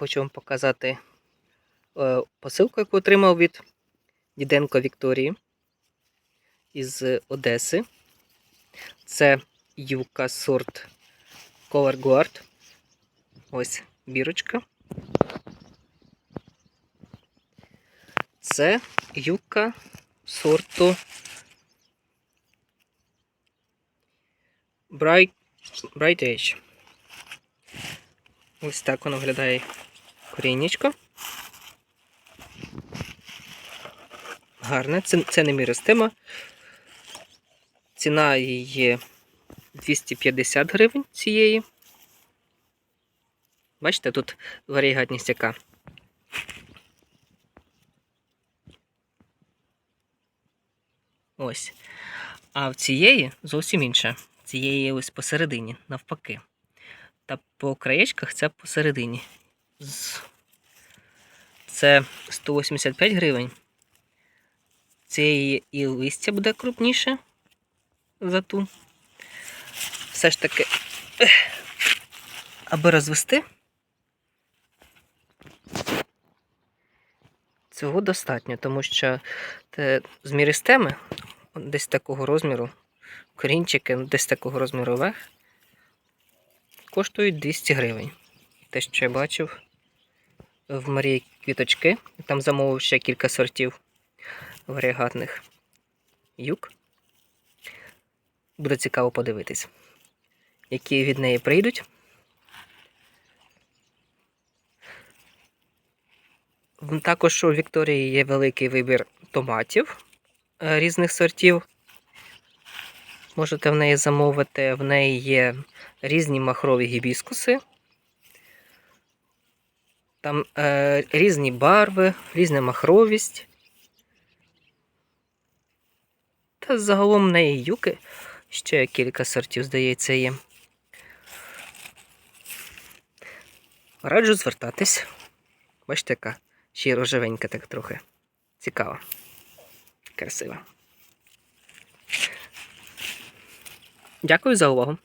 хочу вам показати е, посилку, яку отримав від Діденко Вікторії із Одеси. Це юка сорт Color Guard. Ось бірочка. Це юка сорту Bright, Bright Edge. Ось так воно виглядає коріннячко. Гарне, це, це не міростима. Ціна її 250 гривень цієї. Бачите, тут варігатність яка. Ось. А в цієї зовсім інша. Цієї ось посередині, навпаки. Та по краєчках це посередині. Це 185 гривень. Цієї і листя буде крупніше за ту. Все ж таки, аби розвести, цього достатньо, тому що з мірістеми десь такого розміру, корінчики десь такого розміру верх, коштують 200 гривень. Те, що я бачив в Марії квіточки, там замовив ще кілька сортів варігатних юк. Буде цікаво подивитись, які від неї прийдуть. Також у Вікторії є великий вибір томатів е, різних сортів. Можете в неї замовити. В неї є різні махрові гібіскуси. Там е, різні барви, різна махровість. Та загалом в неї юки. Ще кілька сортів, здається, є. Раджу звертатись. Бачите, яка ще й рожевенька так трохи. Цікава. Красива. Дякую за увагу.